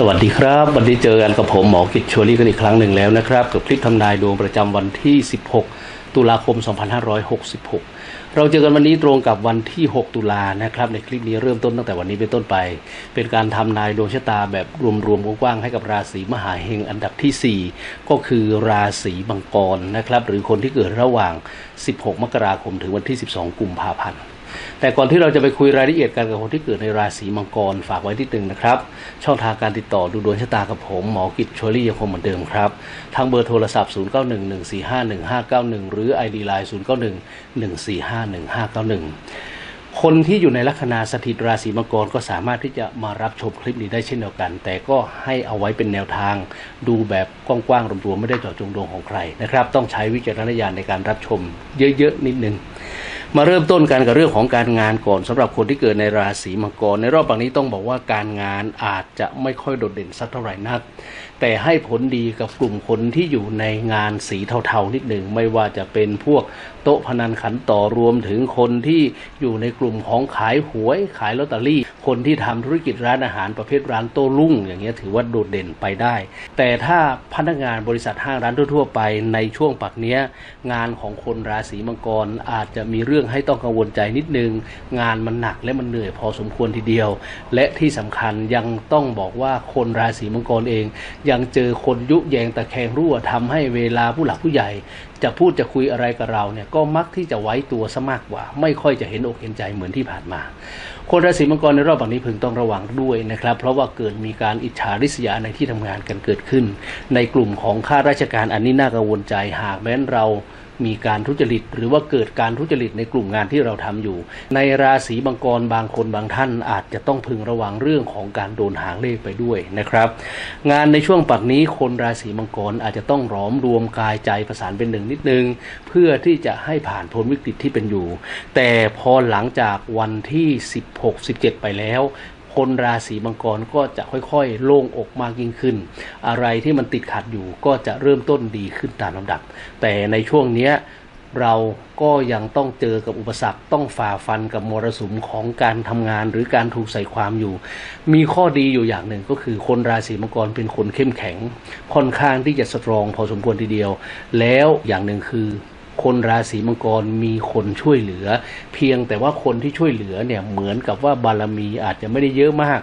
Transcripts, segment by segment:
สวัสดีครับ วันนี้เจอกันกับผมหมอกิจชวรี่กันอีกครั้งหนึ่งแล้วนะครับ กับคลิปทำนายดวงประจำวันที่ 16 ตุลาคม 2566 เราเจอกันวันนี้ตรงกับวันที่ 6 ตุลานะครับ ในคลิปนี้เริ่มต้นตั้งแต่วันนี้เป็นต้นไป เป็นการทำนายดวงชะตาแบบรวมๆกว้างๆให้กับราศีมหาเฮงอันดับทีสี่4 ก็คือราศีมังกรนะครับ หรือคนที่เกิดระหว่าง 16 มกราคมถึงวันที่ 12 กุมภาพันธ์ แต่ก่อนที่เราจะไปคุยรายละเอียดกันกับคนที่เกิดในราศีมังกรฝากไว้ที่หนึ่งนะครับ ช่องทางการติดต่อดูดวงชะตากับผมหมอกิจชวลี่ยังคงเหมือนเดิมครับ ทางเบอร์โทรศัพท์ 0911451591 หรือ ID Line 0911451591คนที่อยู่ในลัคนาสถิตราศีมังกรก็สามารถที่จะมารับชมคลิปนี้ได้เช่นเดียวกัน แต่ก็ให้เอาไว้เป็นแนวทาง ดูแบบกว้างๆรวมๆไม่ได้เจาะจงดวงของใครนะครับ ต้องใช้วิจารณญาณในการรับชมเยอะๆนิดนึง มาเริ่มต้นกันกับเรื่องของการงานก่อนสำหรับคนที่เกิดในราศีมังกร ในรอบแบบนี้ต้องบอกว่าการงานอาจจะไม่ค่อยโดดเด่นสักเท่าไหร่นัก แต่ให้ผลดีกับกลุ่มคนที่อยู่ในงานสีเทาๆนิดหนึ่งไม่ว่าจะเป็นพวกโต๊ะพนันขันต่อรวมถึงคนที่อยู่ในกลุ่มของขายหวยขายลอตเตอรี่ คนที่ทำธุรกิจร้านอาหารประเภทร้านโต้รุ่ง อย่างเงี้ยถือว่าโดดเด่นไปได้ แต่ถ้าพนักงานบริษัทห้างร้านทั่วๆไปในช่วงปักเนี้ยงานของคนราศีมังกรอาจจะมีเรื่องื่องให้ต้องกังวลใจนิดนึง งานมันหนักและมันเหนื่อยพอสมควรทีเดียว และที่สำคัญยังต้องบอกว่าคนราศีมังกรเอง ยังเจอคนยุแยงตะแคงรั่วทำให้เวลาผู้หลักผู้ใหญ่ จะพูดจะคุยอะไรกับเราเนี่ยก็มักที่จะไว้ตัวซะมากกว่า ไม่ค่อยจะเห็นอกเห็นใจเหมือนที่ผ่านมา คนราศีมังกรในรอบแบบนี้พึงต้องระวังด้วยนะครับ เพราะว่าเกิดมีการอิจฉาริษยาในที่ทำงานกันเกิดขึ้น ในกลุ่มของข้าราชการอันนี้น่ากังวลใจหากแม้นเรา มีการทุจริต หรือว่าเกิดการทุจริตในกลุ่มงานที่เราทำอยู่ ในราศีมังกรบางคนบางท่านอาจจะต้องพึงระวังเรื่องของการโดนหางเลขไปด้วยนะครับ งานในช่วงปักนี้คนราศีมังกรอาจจะต้องหลอมรวมกายใจประสานเป็นหนึ่งนิดนึง เพื่อที่จะให้ผ่านพ้นวิกฤตที่เป็นอยู่ แต่พอหลังจากวันที่ 16-17 ไปแล้ว คนราศีมังกรก็จะค่อยๆ โล่งอกมากยิ่งขึ้น อะไรที่มันติดขัดอยู่ก็จะเริ่มต้นดีขึ้นตามลำดับ แต่ในช่วงเนี้ยเราก็ยังต้องเจอกับอุปสรรคต้องฝ่าฟันกับมรสุมของการทำงานหรือการถูกใส่ความอยู่ มีข้อดีอยู่อย่างหนึ่งก็คือคนราศีมังกรเป็นคนเข้มแข็ง ค่อนข้างที่จะสตรองพอสมควรทีเดียว แล้วอย่างหนึ่งคือ คนราศีมังกรมีคนช่วยเหลือ เพียงแต่ว่าคนที่ช่วยเหลือเนี่ยเหมือนกับว่าบารมีอาจจะไม่ได้เยอะมาก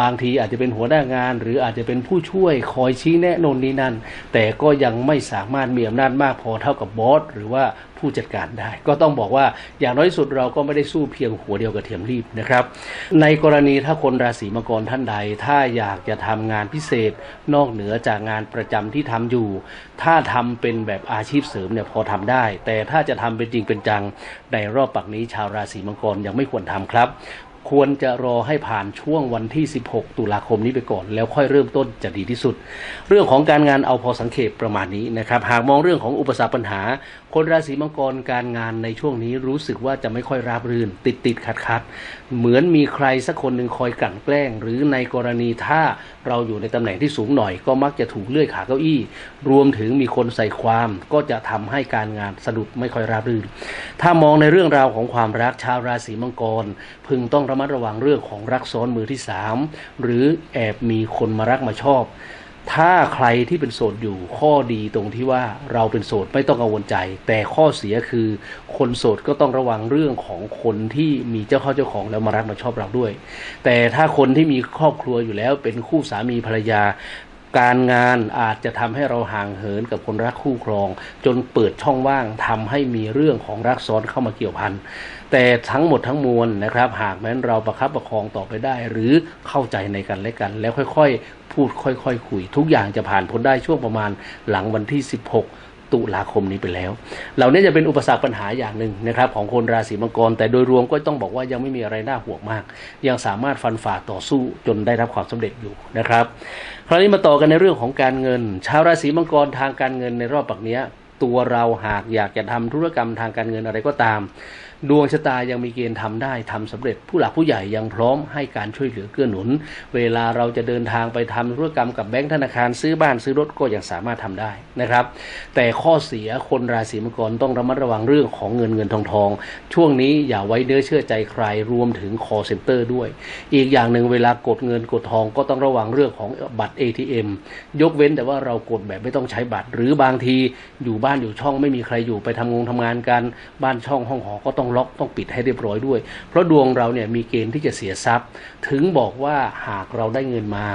บางทีอาจจะเป็นหัวหน้างาน หรืออาจจะเป็นผู้ช่วยคอยชี้แนะนนนี้นั่น แต่ก็ยังไม่สามารถมีอำนาจมากพอเท่ากับบอสหรือว่าผู้จัดการได้ ก็ต้องบอกว่าอย่างน้อยสุดเราก็ไม่ได้สู้เพียงหัวเดียวกับเทียมรีบนะครับ ในกรณีถ้าคนราศีมังกรท่านใด ถ้าอยากจะทำงานพิเศษ นอกเหนือจากงานประจำที่ทำอยู่ ถ้าทำเป็นแบบอาชีพเสริมเนี่ยพอทำได้ แต่ถ้าจะทำเป็นจริงเป็นจังในรอบปักนี้ชาวราศีมังกรยังไม่ควรทำครับ ควรจะรอให้ผ่านช่วงวันที่ 16 ตุลาคมนี้ไปก่อน แล้วค่อยเริ่มต้นจะดีที่สุด เรื่องของการงานเอาพอสังเขปประมาณนี้นะครับหากมองเรื่องของอุปสรรคปัญหา คนราศีมังกรการงานในช่วงนี้รู้สึกว่าจะไม่ค่อยราบรื่น ติดติดขัดขัดเหมือนมีใครสักคนหนึ่งคอยกลั่นแกล้ง หรือในกรณีถ้าเราอยู่ในตำแหน่งที่สูงหน่อย ก็มักจะถูกเลื่อยขาเก้าอี้ รวมถึงมีคนใส่ความ ก็จะทำให้การงานสะดุดไม่ค่อยราบรื่น ถ้ามองในเรื่องราวของความรักชาวราศีมังกร พึงต้องระมัดระวังเรื่องของรักซ้อนมือที่สามหรือแอบมีคนมารักมาชอบ ถ้าใครที่เป็นโสดอยู่ข้อดีตรงที่ว่าเราเป็นโสดไม่ต้องกังวลใจ แต่ข้อเสียคือคนโสดก็ต้องระวังเรื่องของคนที่มีเจ้าเข้าเจ้าของแล้วมารักมาชอบเราด้วย แต่ถ้าคนที่มีครอบครัวอยู่แล้วเป็นคู่สามีภรรยา การงานอาจจะทำให้เราห่างเหินกับคนรักคู่ครอง จนเปิดช่องว่างทำให้มีเรื่องของรักซ้อนเข้ามาเกี่ยวพันแต่ทั้งหมดทั้งมวลนะครับ หากแม้นเราประคับประคองต่อไปได้ หรือเข้าใจในกันและกัน แล้วค่อยๆ พูดค่อยๆคุย ทุกอย่างจะผ่านพ้นได้ช่วงประมาณหลังวันที่ 16 ตุลาคมนี้ไปแล้ว เหล่านี้จะเป็นอุปสรรคปัญหาอย่างหนึ่งนะครับของคนราศีมังกร แต่โดยรวมก็ต้องบอกว่ายังไม่มีอะไรน่าห่วงมาก ยังสามารถฟันฝ่าต่อสู้จนได้รับความสำเร็จอยู่นะครับ คราวนี้มาต่อกันในเรื่องของการเงิน ชาวราศีมังกรทางการเงินในรอบปักเนี้ย ตัวเราหากอยากจะทำธุรกรรมทางการเงินอะไรก็ตาม ดวงชะตายังมีเกณฑ์ทำได้ทำสำเร็จ ผู้หลักผู้ใหญ่ยังพร้อมให้การช่วยเหลือเกื้อหนุน เวลาเราจะเดินทางไปทำธุรกรรมกับแบงก์ธนาคารซื้อบ้านซื้อรถก็ยังสามารถทำได้นะครับ แต่ข้อเสียคนราศีมังกรต้องระมัดระวังเรื่องของเงินเงินทองทองช่วงนี้อย่าไว้เนื้อเชื่อใจใครรวมถึง call center ด้วย อีกอย่างหนึ่งเวลากดเงินกดทองก็ต้องระวังเรื่องของบัตร ATM ยกเว้นแต่ว่าเรากดแบบไม่ต้องใช้บัตรหรือบางทีอยู่บ้านานอยู่ช่องไม่มีใครอยู่ไปทำงงทำงานกันบ้านช่องห้องหอก็ต้องล็อกต้องปิดให้เรียบร้อยด้วย เพราะดวงเราเนี่ยมีเกณฑ์ที่จะเสียทรัพย์ ถึงบอกว่าหากเราได้เงินมา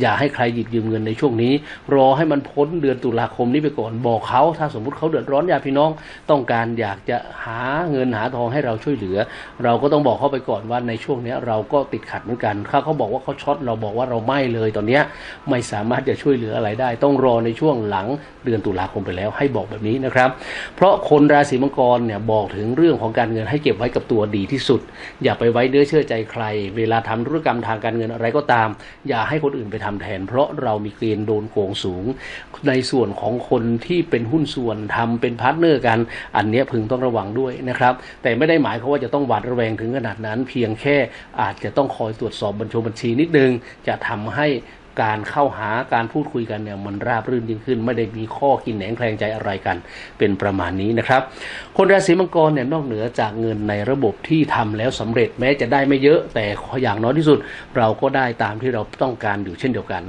อย่าให้ใครหยิบยืมเงินในช่วงนี้ รอให้มันพ้นเดือนตุลาคมนี้ไปก่อนบอกเขาถ้าสมมุติเขาเดือดร้อนญาติพี่น้อง ต้องการอยากจะหาเงินหาทองให้เราช่วยเหลือ เราก็ต้องบอกเขาไปก่อนว่าในช่วงนี้เราก็ติดขัดเหมือนกันถ้าเขาบอกว่าเขาช็อตเราบอกว่าเราไม่เลยตอนนี้ไม่สามารถจะช่วยเหลืออะไรได้ ต้องรอในช่วงหลังเดือนตุลาคมไปแล้วให้บอกแบบนี้นะครับ เพราะคนราศีมังกรเนี่ยบอกถึงเรื่องของการเงินให้เก็บไว้กับตัวดีที่สุด อย่าไปไว้เนื้อเชื่อใจใคร เวลาทำธุรกรรมทางการเงินอะไรก็ตาม อย่าให้คนอื่นไปทำแทน เพราะเรามีเกณฑ์โดนโกงสูง ในส่วนของคนที่เป็นหุ้นส่วนทำเป็นพาร์ทเนอร์กัน อันนี้พึงต้องระวังด้วยนะครับ แต่ไม่ได้หมายความว่าจะต้องหวาดระแวงถึงขนาดนั้น เพียงแค่อาจจะต้องคอยตรวจสอบบัญชีบัญชีนิดนึงจะทำให้ การเข้าหาการพูดคุยกันเนี่ยมันราบรื่นยิ่งขึ้น ไม่ได้มีข้อกินแหนงแคลงใจอะไรกัน เป็นประมาณนี้นะครับ คนราศีมังกรเนี่ยนอกเหนือจากเงินในระบบที่ทำแล้วสำเร็จแม้จะได้ไม่เยอะแต่อย่างน้อยที่สุด เราก็ได้ตามที่เราต้องการอยู่เช่นเดียวกัน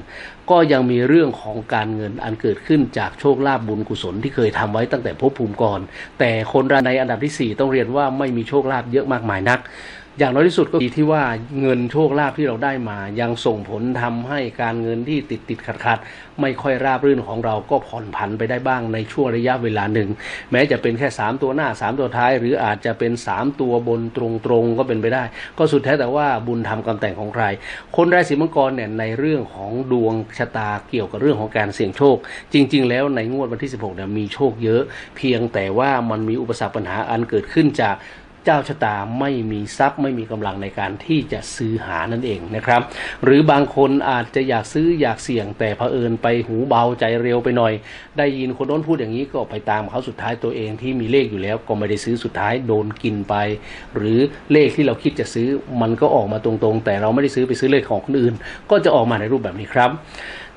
ก็ยังมีเรื่องของการเงินอันเกิดขึ้นจากโชคลาภบุญกุศลที่เคยทำไว้ตั้งแต่ภพภูมิก่อน แต่คนในอันดับที่ 4 ต้องเรียนว่าไม่มีโชคลาภเยอะมากมายนัก อย่างน้อยที่สุดก็ดีที่ว่าเงินโชคลาภที่เราได้มา ยังส่งผลทำให้การเงินที่ติดติดขัดขัดไม่ค่อยราบรื่นของเราก็ผ่อนผันไปได้บ้างในช่วงระยะเวลาหนึ่ง แม้จะเป็นแค่ 3 ตัวหน้า 3 ตัวท้าย หรืออาจจะเป็น 3 ตัวบนตรงๆก็เป็นไปได้ ก็สุดแท้แต่ว่าบุญทำกรรมแต่งของใคร คนราศีมังกรเนี่ยในเรื่องของดวงชะตาเกี่ยวกับเรื่องของการเสี่ยงโชค จริง ๆ แล้วในงวดวันที่ 16เนี่ยมีโชคเยอะ เพียงแต่ว่ามันมีอุปสรรคปัญหาอันเกิดขึ้นจาก เจ้าชะตาไม่มีทรัพย์ไม่มีกำลังในการที่จะซื้อหานั่นเองนะครับ หรือบางคนอาจจะอยากซื้ออยากเสี่ยงแต่เผอิญไปหูเบาใจเร็วไปหน่อย ได้ยินคนโน้นพูดอย่างนี้ก็ไปตามเขาสุดท้ายตัวเองที่มีเลขอยู่แล้วก็ไม่ได้ซื้อสุดท้ายโดนกินไป หรือเลขที่เราคิดจะซื้อมันก็ออกมาตรงๆ แต่เราไม่ได้ซื้อไปซื้อเลขของคนอื่น ก็จะออกมาในรูปแบบนี้ครับ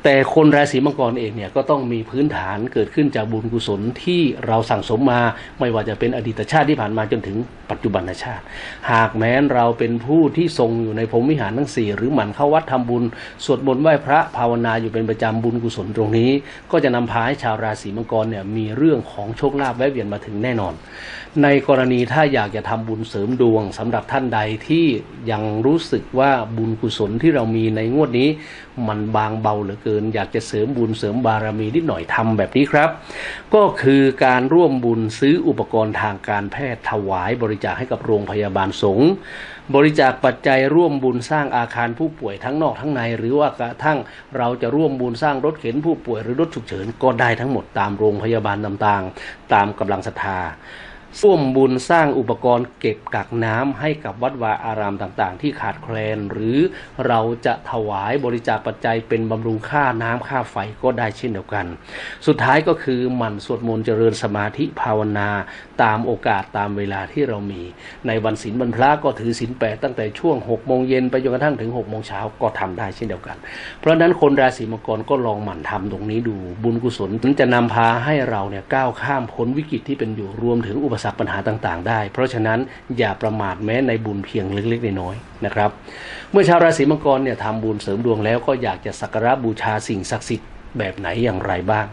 แต่คนราศีมังกรเองเนี่ยก็ต้องมีพื้นฐานเกิดขึ้นจากบุญกุศลที่เราสั่งสมมาไม่ว่าจะเป็นอดีตชาติที่ผ่านมาจนถึงปัจจุบันชาติ หากแม้นเราเป็นผู้ที่ทรงอยู่ในพรมวิหารทั้งสี่หรือหมั่นเข้าวัดทำบุญ สวดมนต์ไหว้พระภาวนาอยู่เป็นประจำบุญกุศลตรงนี้ ก็จะนำพาให้ชาวราศีมังกรเนี่ยมีเรื่องของโชคลาภแวะเวียนมาถึงแน่นอน ในกรณีถ้าอยากจะทำบุญเสริมดวงสำหรับท่านใดที่ยังรู้สึกว่าบุญกุศลที่เรามีในงวดนี้ มันบางเบาเหลือเกินอยากจะเสริมบุญเสริมบารมีนิดหน่อยทำแบบนี้ครับ ก็คือการร่วมบุญซื้ออุปกรณ์ทางการแพทย์ถวายบริจาคให้กับโรงพยาบาลสงฆ์บริจาคปัจจัยร่วมบุญสร้างอาคารผู้ป่วยทั้งนอกทั้งใน หรือว่ากระทั่งเราจะร่วมบุญสร้างรถเข็นผู้ป่วยหรือรถฉุกเฉินก็ได้ทั้งหมดตามโรงพยาบาลต่างๆ ตามกำลังศรัทธา ร่วมบุญสร้างอุปกรณ์เก็บกักน้ำให้กับวัดวาอารามต่างๆ ที่ขาดแคลน หรือเราจะถวายบริจาคปัจจัยเป็นบำรุงค่าน้ำค่าไฟก็ได้เช่นเดียวกัน สุดท้ายก็คือหมั่นสวดมนต์เจริญสมาธิภาวนา ตามโอกาสตามเวลาที่เรามี ในวันศีลวันพระก็ถือศีลแปดตั้งแต่ช่วง6โมงเย็นไปจนกระทั่งถึง6โมงเช้าก็ทำได้เช่นเดียวกัน เพราะฉะนั้นคนราศีมังกรก็ลองหมั่นทำตรงนี้ดูบุญกุศลจะนำพาให้เราเนี่ยก้าวข้ามพ้นวิกฤตที่เป็นอยู่รวมถึงอุปสรรคปัญหาต่างๆ ได้ เพราะฉะนั้นอย่าประมาทแม้ในบุญเพียงเล็กๆน้อยๆนะครับ เมื่อชาวราศีมังกรเนี่ยทำบุญเสริมดวงแล้วก็อยากจะสักการะบูชาสิ่งศักดิ์สิทธิ์ แบบไหนอย่างไรบ้าง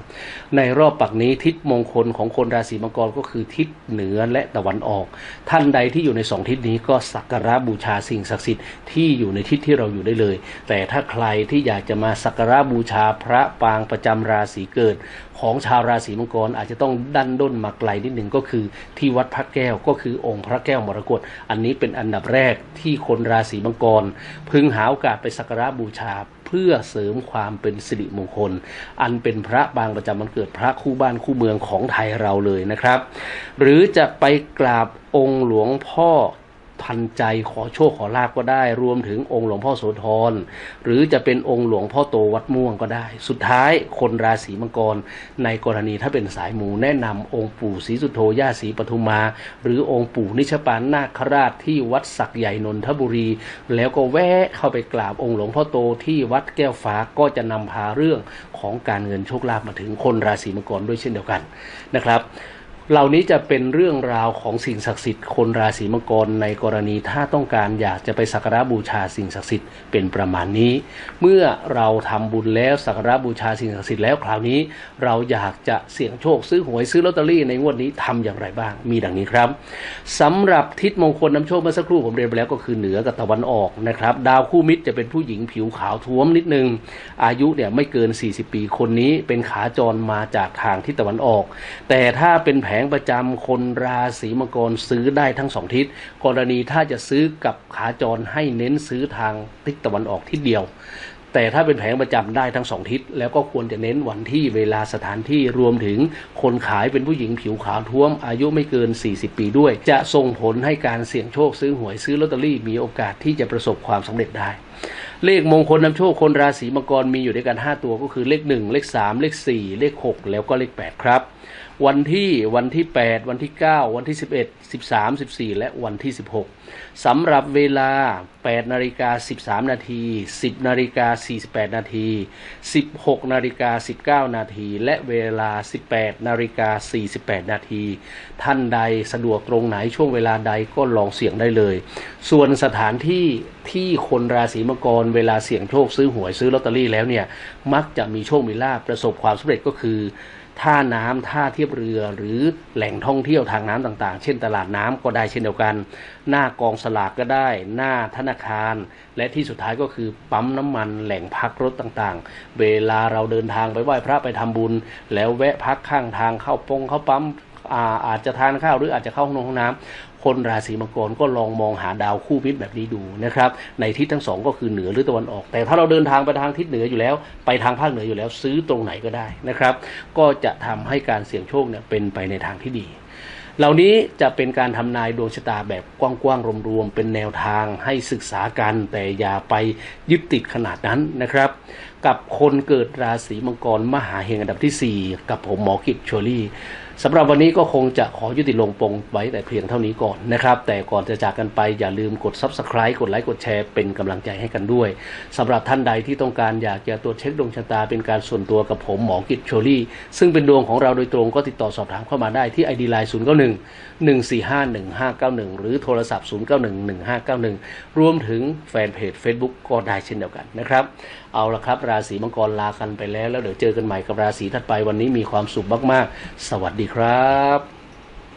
ในรอบปักนี้ทิศมงคลของคนราศีมังกรก็คือทิศเหนือและตะวันออก ท่านใดที่อยู่ในสองทิศนี้ก็สักการะบูชาสิ่งศักดิ์สิทธิ์ที่อยู่ในทิศที่เราอยู่ได้เลย แต่ถ้าใครที่อยากจะมาสักการะบูชาพระปางประจำราศีเกิด ของชาวราศีมังกรอาจจะต้องดันด้นมาไกลนิดหนึ่งก็คือ ที่วัดพระแก้วก็คือองค์พระแก้วมรกตอันนี้เป็นอันดับแรกที่คนราศีมังกร พึงหาโอกาสไปสักการะบูชา เพื่อเสริมความเป็นสิริมงคล อันเป็นพระบางประจำวันเกิดพระคู่บ้านคู่เมืองของไทยเราเลยนะครับ หรือจะไปกราบองค์หลวงพ่อ ทันใจขอโชคขอลาบก็ได้ รวมถึงองค์หลวงพ่อโสธรหรือจะเป็นองค์หลวงพ่อโตวัดม่วงก็ได้ สุดท้ายคนราศีมังกร ในกรณีถ้าเป็นสายมูแนะนำองค์ปู่ศรีสุโธย่าศรีปทุมา หรือองค์ปู่นิชปานนาคราชที่วัดสักใหญ่นนทบุรี แล้วก็แวะเข้าไปกราบองค์หลวงพ่อโตที่วัดแก้วฟ้าก็จะนำพาเรื่องของการเงินโชคลาภมาถึงคนราศีมังกรด้วยเช่นเดียวกันนะครับ เหล่านี้จะเป็นเรื่องราวของสิ่งศักดิ์สิทธิ์คนราศีมังกรในกรณีถ้าต้องการอยากจะไปสักการะบูชาสิ่งศักดิ์สิทธิ์เป็นประมาณนี้ เมื่อเราทำบุญแล้วสักการะบูชาสิ่งศักดิ์สิทธิ์แล้วคราวนี้ เราอยากจะเสี่ยงโชคซื้อหวยซื้อลอตเตอรี่ในงวดนี้ทำอย่างไรบ้าง มีดังนี้ครับสำหรับทิศมงคลนำโชคเมื่อสักครู่ผมเรียนไปแล้วก็คือเหนือกับตะวันออกนะครับดาวคู่มิตรจะเป็นผู้หญิงผิวขาวท้วมนิดนึง อายุเนี่ยไม่เกิน 40 ปีคนนี้เป็นขาจรมาจากทางทิศตะวันออก แต่ถ้าเป็นแผงประจำคนราศีมังกรซื้อได้ทั้งสองทิศ กรณีถ้าจะซื้อกับขาจรให้เน้นซื้อทางทิศตะวันออกทิศเดียว แต่ถ้าเป็นแผงประจำได้ทั้งสองทิศ แล้วก็ควรจะเน้นวันที่เวลาสถานที่รวมถึงคนขายเป็นผู้หญิงผิวขาวท้วม อายุไม่เกิน 40 ปีด้วย จะส่งผลให้การเสี่ยงโชคซื้อหวยซื้อลอตเตอรี่มีโอกาสที่จะประสบความสำเร็จได้เลขมงคลนำโชคคนราศีมังกรมีอยู่ด้วยกัน 5 ตัวก็คือเลข 1 เลข 3 เลข 4 เลข 6 แล้วก็เลข 8 ครับ วันที่วันที่ 8 วันที่ 9 วันที่ 11 13 14 และวันที่ 16สำหรับเวลา 8 นาฬิกา 13 นาที 10 นาฬิกา 48 นาที 16 นาฬิกา 19 นาที และเวลา 18 นาฬิกา 48 นาที ท่านใดสะดวกตรงไหนช่วงเวลาใดก็ลองเสี่ยงได้เลย ส่วนสถานที่ที่คนราศีมังกรเวลาเสี่ยงโชคซื้อหวยซื้อลอตเตอรี่แล้วเนี่ยมักจะมีโชคมีลาภประสบความสำเร็จก็คือ ท่าน้ำท่าเทียบเรือหรือแหล่งท่องเที่ยวทางน้ำต่างๆ เช่นตลาดน้ำก็ได้เช่นเดียวกัน หน้ากองสลากก็ได้ หน้าธนาคาร และที่สุดท้ายก็คือปั๊มน้ำมันแหล่งพักรถต่างๆ เวลาเราเดินทางไปไหว้พระไปทำบุญ แล้วแวะพักข้างทางเข้าปงเข้าปั๊มอาอาจจะทานข้าวหรืออาจจะเข้าห้องน้ำ คนราศีมังกรก็ลองมองหาดาวคู่มิตรแบบนี้ดูนะครับในทิศทั้งสองก็คือเหนือหรือตะวันออก แต่ถ้าเราเดินทางไปทางทิศเหนืออยู่แล้ว ไปทางภาคเหนืออยู่แล้ว ซื้อตรงไหนก็ได้นะครับ ก็จะทำให้การเสี่ยงโชคเนี่ยเป็นไปในทางที่ดี เหล่านี้จะเป็นการทำนายดวงชะตาแบบกว้างๆรวมๆเป็นแนวทางให้ศึกษากัน แต่อย่าไปยึดติดขนาดนั้นนะครับกับคนเกิดราศีมังกรมหาเฮงอันดับทีสี่4 กับผมหมอกิจโชลี่ สำหรับวันนี้ก็คงจะขอยุติลงปงไว้แต่เพียงเท่านี้ก่อนนะครับ แต่ก่อนจะจากกันไปอย่าลืมกด Subscribe กดไลค์กดแชร์เป็นกำลังใจให้กันด้วยสำหรับท่านใดที่ต้องการอยากจะตรวจเช็คดวงชะตาเป็นการส่วนตัวกับผมหมอกิจโชลี่ ซึ่งเป็นดวงของเราโดยตรงก็ติดต่อสอบถามเข้ามาได้ที่ ID Line 091 145 1591 หรือโทรศัพท์ 091 1591 รวมถึงแฟนเพจ Facebook ก็ได้เช่นเดียวกันนะครับ เอาละครับ ราศีมังกรลากันไปแล้ว แล้วเดี๋ยวเจอกันใหม่กับราศีถัดไปวันนี้มีความสุขมาก ๆ สวัสดีครับ